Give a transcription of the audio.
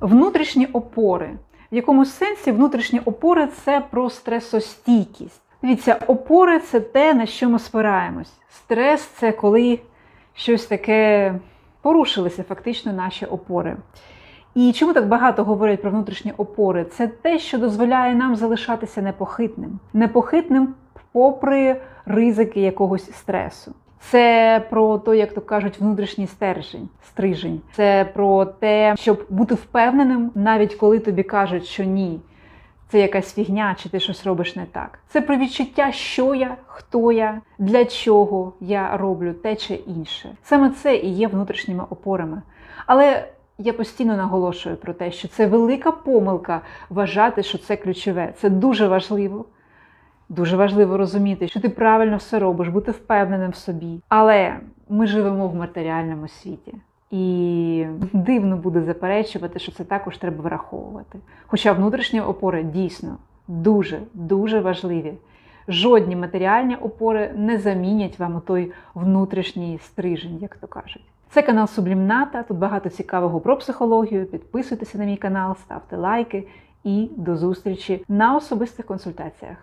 Внутрішні опори. В якому сенсі внутрішні опори це про стресостійкість. Дивіться, опори це те, на що ми спираємось. Стрес це коли щось таке порушилися фактично наші опори. І чому так багато говорять про внутрішні опори? Це те, що дозволяє нам залишатися непохитним, непохитним попри ризики якогось стресу. Це про те, як то кажуть, внутрішній стержень, стрижень. Це про те, щоб бути впевненим, навіть коли тобі кажуть, що ні, це якась фігня, чи ти щось робиш не так. Це про відчуття, що я, хто я, для чого я роблю те чи інше. Саме це і є внутрішніми опорами. Але я постійно наголошую про те, що це велика помилка вважати, що це ключове. Це дуже важливо. Дуже важливо розуміти, що ти правильно все робиш, бути впевненим в собі. Але ми живемо в матеріальному світі. І дивно буде заперечувати, що це також треба враховувати. Хоча внутрішні опори дійсно дуже дуже важливі. Жодні матеріальні опори не замінять вам той внутрішній стрижень, як то кажуть. Це канал Сублімната. Тут багато цікавого про психологію. Підписуйтеся на мій канал, ставте лайки і до зустрічі на особистих консультаціях.